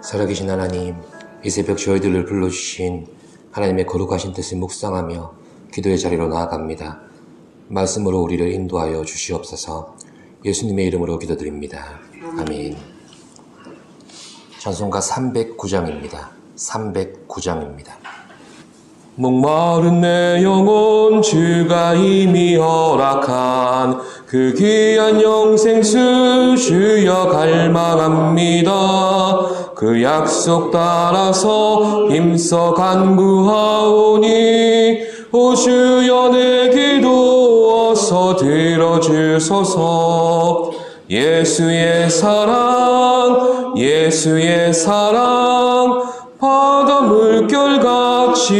살아계신 하나님, 이 새벽 저희들을 불러주신 하나님의 거룩하신 뜻을 묵상하며 기도의 자리로 나아갑니다. 말씀으로 우리를 인도하여 주시옵소서 예수님의 이름으로 기도드립니다. 아멘. 찬송가 309장입니다. 309장입니다. 목마른 내 영혼 주가 이미 허락한 그 귀한 영생수 주여 갈망합니다. 그 약속 따라서 힘써 간구하오니 오 주여 내 기도 어서 들어주소서 예수의 사랑 예수의 사랑 바다 물결같이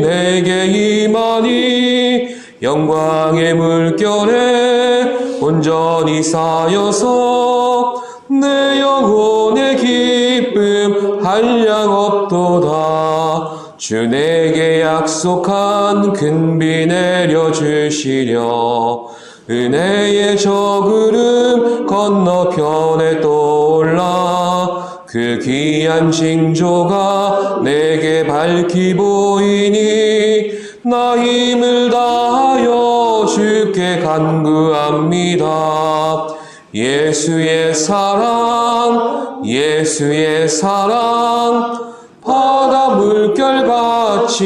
내게 임하니 영광의 물결에 온전히 쌓여서 내 영혼의 기쁨 한량 없도다. 주 내게 약속한 큰비 내려주시려. 은혜의 저구름 건너편에 떠올라. 그 귀한 징조가 내게 밝히 보이니 나 힘을 다하여 주께 간구합니다. 예수의 사랑, 예수의 사랑, 바다 물결같이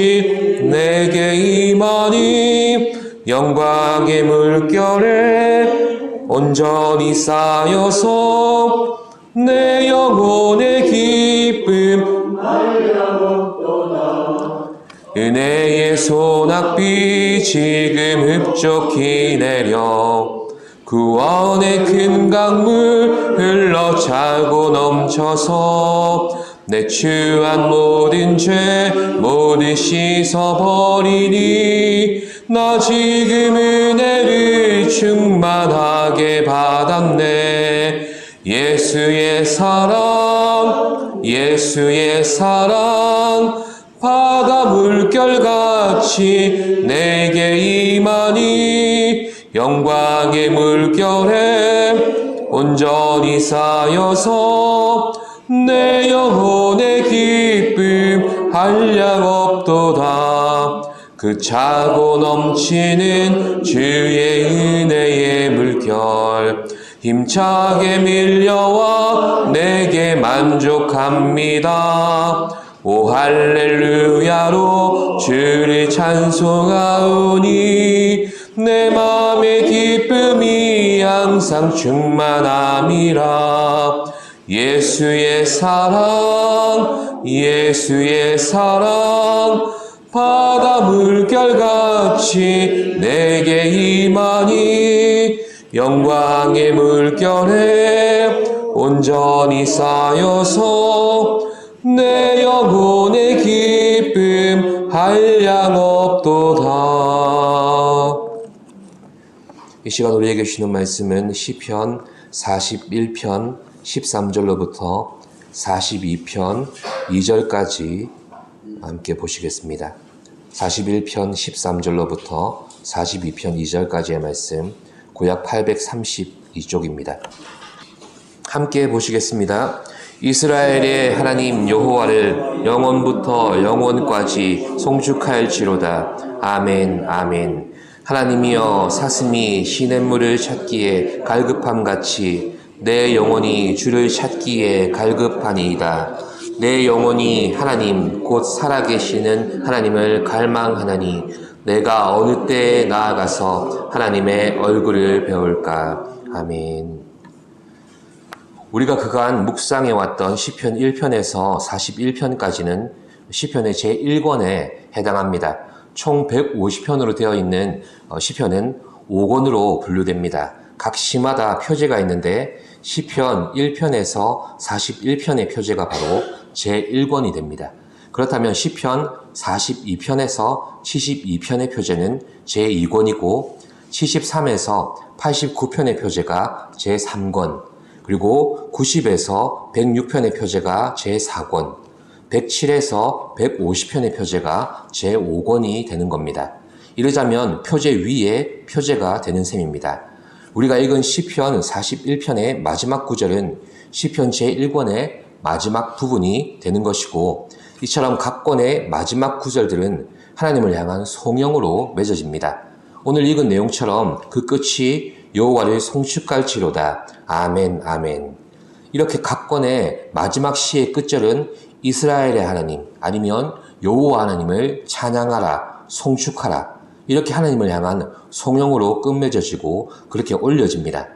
내게 임하니 영광의 물결에 온전히 쌓여서 내 영혼의 기쁨 은혜의 소낙비 지금 흡족히 내려 구원의 큰 강물 흘러 차고 넘쳐서 내 추한 모든 죄 모두 씻어버리니 나 지금 은혜를 충만하게 받았네. 예수의 사랑 예수의 사랑 물결같이 내게 임하니 영광의 물결에 온전히 쌓여서 내 영혼의 기쁨 한량 없도다. 그 차고 넘치는 주의 은혜의 물결 힘차게 밀려와 내게 만족합니다 오 할렐루야로 주를 찬송하오니 내 마음의 기쁨이 항상 충만함이라. 예수의 사랑 예수의 사랑 바다 물결같이 내게 임하니 영광의 물결에 온전히 쌓여서 내 영혼의 기쁨 한량 없도다. 이 시간 우리에게 주시는 말씀은 시편 41편 13절로부터 42편 2절까지 함께 보시겠습니다. 41편 13절로부터 42편 2절까지의 말씀 구약 832쪽입니다. 함께 보시겠습니다. 이스라엘의 하나님 여호와를 영원부터 영원까지 송축할지로다. 아멘, 아멘. 하나님이여 사슴이 시냇물을 찾기에 갈급함 같이 내 영혼이 주를 찾기에 갈급하니이다. 내 영혼이 하나님 곧 살아계시는 하나님을 갈망하나니 내가 어느 때에 나아가서 하나님의 얼굴을 배울까. 아멘. 우리가 그간 묵상해 왔던 시편 1편에서 41편까지는 시편의 제1권에 해당합니다. 총 150편으로 되어 있는 시편은 5권으로 분류됩니다. 각 시마다 표제가 있는데 시편 1편에서 41편의 표제가 바로 제1권이 됩니다. 그렇다면 시편 42편에서 72편의 표제는 제2권이고 73에서 89편의 표제가 제3권, 그리고 90에서 106편의 표제가 제4권, 107에서 150편의 표제가 제5권이 되는 겁니다. 이러자면 표제 위에 표제가 되는 셈입니다. 우리가 읽은 시편 41편의 마지막 구절은 시편 제1권의 마지막 부분이 되는 것이고 이처럼 각 권의 마지막 구절들은 하나님을 향한 송영으로 맺어집니다. 오늘 읽은 내용처럼 그 끝이 여호와를 송축할지로다. 아멘 아멘. 이렇게 각 권의 마지막 시의 끝절은 이스라엘의 하나님 아니면 여호와 하나님을 찬양하라 송축하라 이렇게 하나님을 향한 송영으로 끝맺어지고 그렇게 올려집니다.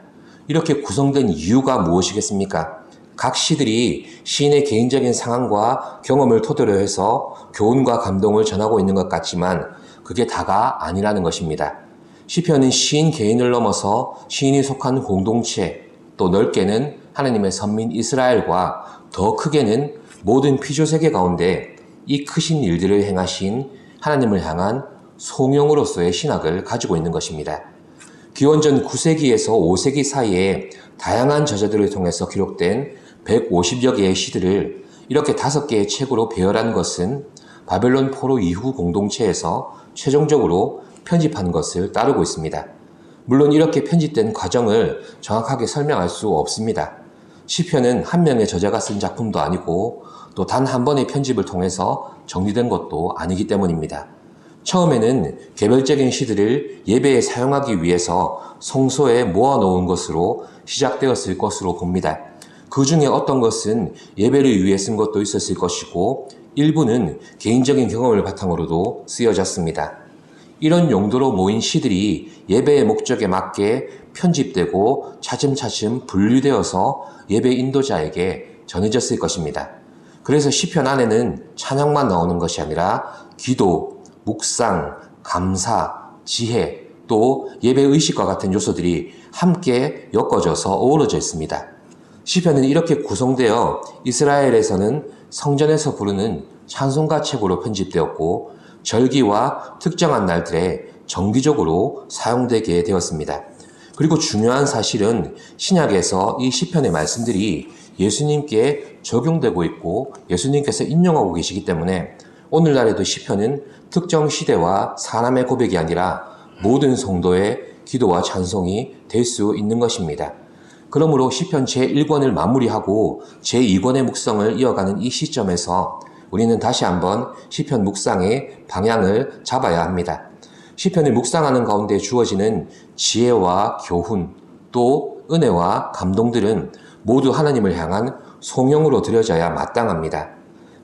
이렇게 구성된 이유가 무엇이겠습니까? 각 시들이 시인의 개인적인 상황과 경험을 토대로 해서 교훈과 감동을 전하고 있는 것 같지만 그게 다가 아니라는 것입니다. 시편은 시인 개인을 넘어서 시인이 속한 공동체, 또 넓게는 하나님의 선민 이스라엘과 더 크게는 모든 피조 세계 가운데 이 크신 일들을 행하신 하나님을 향한 송영으로서의 신학을 가지고 있는 것입니다. 기원전 9세기에서 5세기 사이에 다양한 저자들을 통해서 기록된 150여 개의 시들을 이렇게 다섯 개의 책으로 배열한 것은 바벨론 포로 이후 공동체에서 최종적으로 편집한 것을 따르고 있습니다. 물론 이렇게 편집된 과정을 정확하게 설명할 수 없습니다. 시편은 한 명의 저자가 쓴 작품도 아니고 또 단 한 번의 편집을 통해서 정리된 것도 아니기 때문입니다. 처음에는 개별적인 시들을 예배에 사용하기 위해서 성소에 모아놓은 것으로 시작되었을 것으로 봅니다. 그 중에 어떤 것은 예배를 위해 쓴 것도 있었을 것이고 일부는 개인적인 경험을 바탕으로도 쓰여졌습니다. 이런 용도로 모인 시들이 예배의 목적에 맞게 편집되고 차츰차츰 분류되어서 예배 인도자에게 전해졌을 것입니다. 그래서 시편 안에는 찬양만 나오는 것이 아니라 기도, 묵상, 감사, 지혜, 또 예배 의식과 같은 요소들이 함께 엮어져서 어우러져 있습니다. 시편은 이렇게 구성되어 이스라엘에서는 성전에서 부르는 찬송가 책으로 편집되었고 절기와 특정한 날들에 정기적으로 사용되게 되었습니다. 그리고 중요한 사실은 신약에서 이 시편의 말씀들이 예수님께 적용되고 있고 예수님께서 인용하고 계시기 때문에 오늘날에도 시편은 특정 시대와 사람의 고백이 아니라 모든 성도의 기도와 찬송이 될 수 있는 것입니다. 그러므로 시편 제1권을 마무리하고 제2권의 묵성을 이어가는 이 시점에서 우리는 다시 한번 시편 묵상의 방향을 잡아야 합니다. 시편을 묵상하는 가운데 주어지는 지혜와 교훈, 또 은혜와 감동들은 모두 하나님을 향한 송영으로 드려져야 마땅합니다.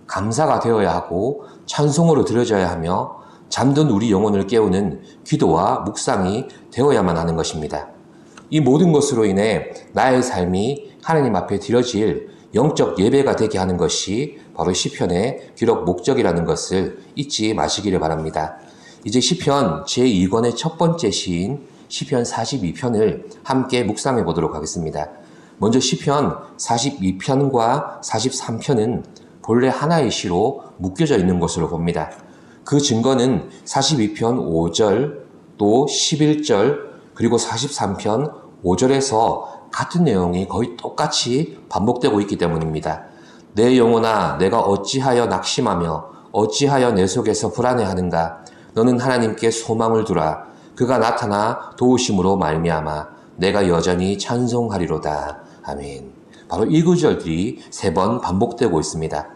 감사가 되어야 하고 찬송으로 드려져야 하며 잠든 우리 영혼을 깨우는 기도와 묵상이 되어야만 하는 것입니다. 이 모든 것으로 인해 나의 삶이 하나님 앞에 드려질 영적 예배가 되게 하는 것이 바로 시편의 기록 목적이라는 것을 잊지 마시기를 바랍니다. 이제 시편 제2권의 첫 번째 시인 시편 42편을 함께 묵상해 보도록 하겠습니다. 먼저 시편 42편과 43편은 본래 하나의 시로 묶여져 있는 것으로 봅니다. 그 증거는 42편 5절 또 11절 그리고 43편 5절에서 같은 내용이 거의 똑같이 반복되고 있기 때문입니다. 내 영혼아 내가 어찌하여 낙심하며 어찌하여 내 속에서 불안해하는가? 너는 하나님께 소망을 두라. 그가 나타나 도우심으로 말미암아 내가 여전히 찬송하리로다. 아멘. 바로 이 구절들이 세 번 반복되고 있습니다.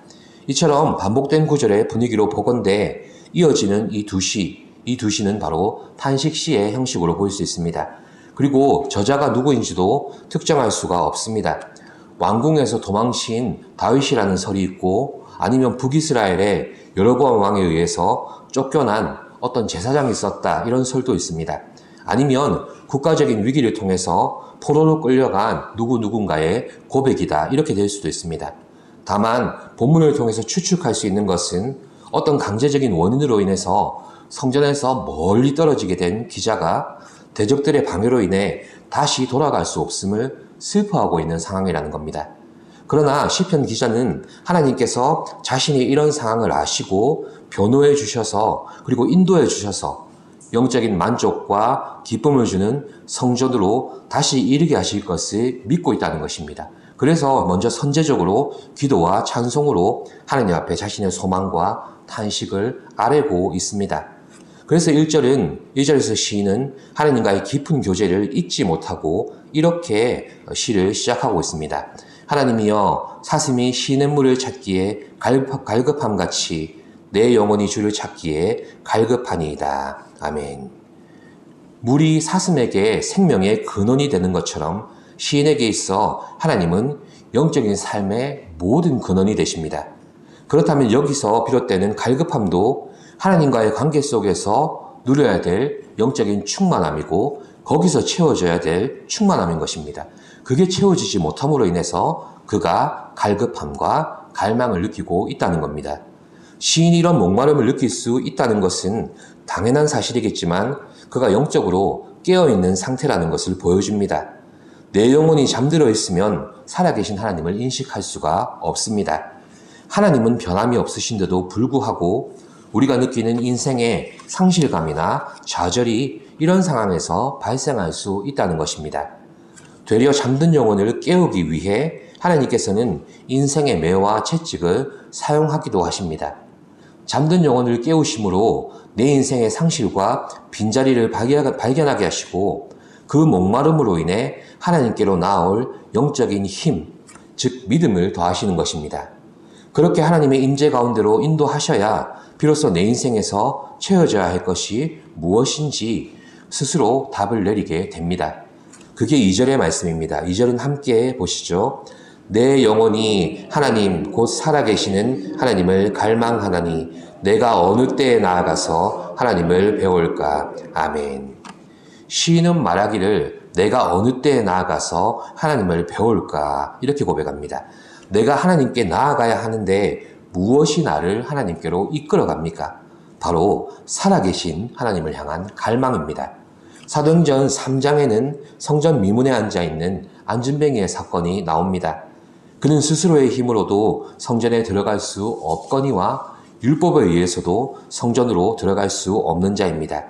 이처럼 반복된 구절의 분위기로 보건대 이어지는 이 두 시, 이 두 시는 바로 탄식 시의 형식으로 보일 수 있습니다. 그리고 저자가 누구인지도 특정할 수가 없습니다. 왕궁에서 도망친 다윗이라는 설이 있고 아니면 북이스라엘의 여로보암 왕에 의해서 쫓겨난 어떤 제사장이 있었다 이런 설도 있습니다. 아니면 국가적인 위기를 통해서 포로로 끌려간 누구 누군가의 고백이다 이렇게 될 수도 있습니다. 다만 본문을 통해서 추측할 수 있는 것은 어떤 강제적인 원인으로 인해서 성전에서 멀리 떨어지게 된 기자가 대적들의 방해로 인해 다시 돌아갈 수 없음을 슬퍼하고 있는 상황이라는 겁니다. 그러나 시편 기자는 하나님께서 자신이 이런 상황을 아시고 변호해 주셔서 그리고 인도해 주셔서 영적인 만족과 기쁨을 주는 성전으로 다시 이르게 하실 것을 믿고 있다는 것입니다. 그래서 먼저 선제적으로 기도와 찬송으로 하나님 앞에 자신의 소망과 탄식을 아뢰고 있습니다. 그래서 1절은 1절에서 시인은 하나님과의 깊은 교제를 잊지 못하고 이렇게 시를 시작하고 있습니다. 하나님이여 사슴이 시냇물을 찾기에 갈급, 갈급함 같이 내 영혼이 주를 찾기에 갈급하니이다. 아멘. 물이 사슴에게 생명의 근원이 되는 것처럼 시인에게 있어 하나님은 영적인 삶의 모든 근원이 되십니다. 그렇다면 여기서 비롯되는 갈급함도 하나님과의 관계 속에서 누려야 될 영적인 충만함이고 거기서 채워져야 될 충만함인 것입니다. 그게 채워지지 못함으로 인해서 그가 갈급함과 갈망을 느끼고 있다는 겁니다. 시인이 이런 목마름을 느낄 수 있다는 것은 당연한 사실이겠지만 그가 영적으로 깨어있는 상태라는 것을 보여줍니다. 내 영혼이 잠들어 있으면 살아계신 하나님을 인식할 수가 없습니다. 하나님은 변함이 없으신데도 불구하고 우리가 느끼는 인생의 상실감이나 좌절이 이런 상황에서 발생할 수 있다는 것입니다. 되려 잠든 영혼을 깨우기 위해 하나님께서는 인생의 매와 채찍을 사용하기도 하십니다. 잠든 영혼을 깨우심으로 내 인생의 상실과 빈자리를 발견하게 하시고 그 목마름으로 인해 하나님께로 나아올 영적인 힘, 즉 믿음을 더하시는 것입니다. 그렇게 하나님의 임재 가운데로 인도하셔야 비로소 내 인생에서 채워져야 할 것이 무엇인지 스스로 답을 내리게 됩니다. 그게 2절의 말씀입니다. 2절은 함께 보시죠. 내 영혼이 하나님 곧 살아계시는 하나님을 갈망하나니 내가 어느 때에 나아가서 하나님을 배울까? 아멘. 시인은 말하기를 내가 어느 때에 나아가서 하나님을 배울까? 이렇게 고백합니다. 내가 하나님께 나아가야 하는데 무엇이 나를 하나님께로 이끌어 갑니까? 바로 살아계신 하나님을 향한 갈망입니다. 사도행전 3장에는 성전 미문에 앉아 있는 안준뱅이의 사건이 나옵니다. 그는 스스로의 힘으로도 성전에 들어갈 수 없거니와 율법에 의해서도 성전으로 들어갈 수 없는 자입니다.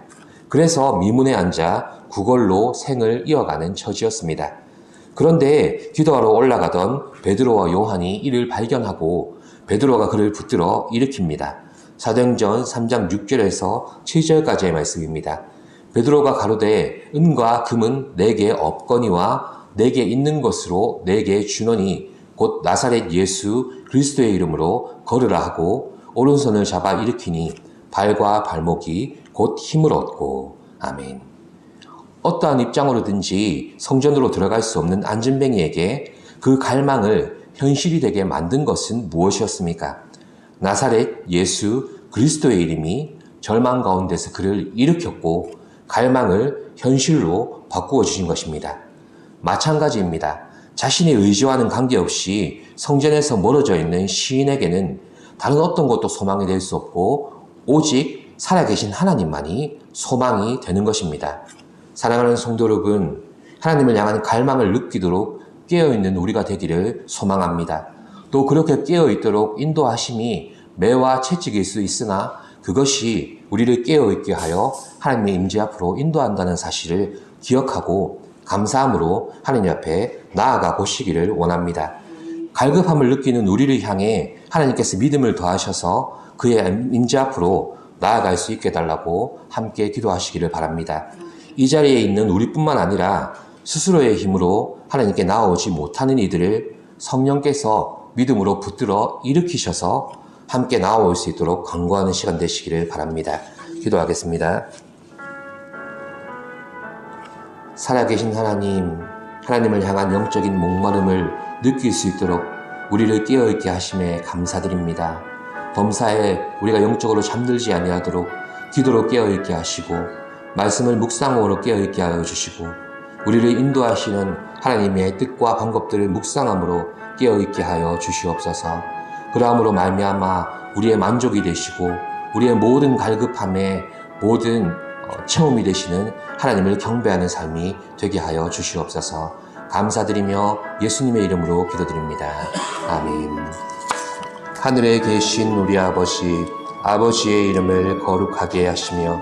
그래서 미문에 앉아 구걸로 생을 이어가는 처지였습니다. 그런데 기도하러 올라가던 베드로와 요한이 이를 발견하고 베드로가 그를 붙들어 일으킵니다. 사도행전 3장 6절에서 7절까지의 말씀입니다. 베드로가 가로되 은과 금은 내게 없거니와 내게 있는 것으로 내게 주노니 곧 나사렛 예수 그리스도의 이름으로 걸으라 하고 오른손을 잡아 일으키니 발과 발목이 곧 힘을 얻고 아멘. 어떠한 입장으로든지 성전으로 들어갈 수 없는 안진뱅이에게 그 갈망을 현실이 되게 만든 것은 무엇이었습니까? 나사렛 예수 그리스도의 이름이 절망 가운데서 그를 일으켰고 갈망을 현실로 바꾸어 주신 것입니다. 마찬가지입니다. 자신의 의지와는 관계없이 성전에서 멀어져 있는 시인에게는 다른 어떤 것도 소망이 될 수 없고 오직 살아계신 하나님만이 소망이 되는 것입니다. 사랑하는 성도 여러분, 하나님을 향한 갈망을 느끼도록 깨어있는 우리가 되기를 소망합니다. 또 그렇게 깨어있도록 인도하심이 매와 채찍일 수 있으나 그것이 우리를 깨어있게 하여 하나님의 임재 앞으로 인도한다는 사실을 기억하고 감사함으로 하나님 앞에 나아가 보시기를 원합니다. 갈급함을 느끼는 우리를 향해 하나님께서 믿음을 더하셔서 그의 임재 앞으로 나아갈 수 있게 달라고 함께 기도하시기를 바랍니다. 이 자리에 있는 우리뿐만 아니라 스스로의 힘으로 하나님께 나오지 못하는 이들을 성령께서 믿음으로 붙들어 일으키셔서 함께 나올 수 있도록 간구하는 시간 되시기를 바랍니다. 기도하겠습니다. 살아계신 하나님, 하나님을 향한 영적인 목마름을 느낄 수 있도록 우리를 깨어있게 하심에 감사드립니다. 범사에 우리가 영적으로 잠들지 아니하도록 기도로 깨어있게 하시고 말씀을 묵상으로 깨어있게 하여 주시고 우리를 인도하시는 하나님의 뜻과 방법들을 묵상함으로 깨어있게 하여 주시옵소서. 그러함으로 말미암아 우리의 만족이 되시고 우리의 모든 갈급함에 모든 어, 체험이 되시는 하나님을 경배하는 삶이 되게 하여 주시옵소서. 감사드리며 예수님의 이름으로 기도드립니다. 아멘. 하늘에 계신 우리 아버지, 아버지의 이름을 거룩하게 하시며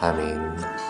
아멘.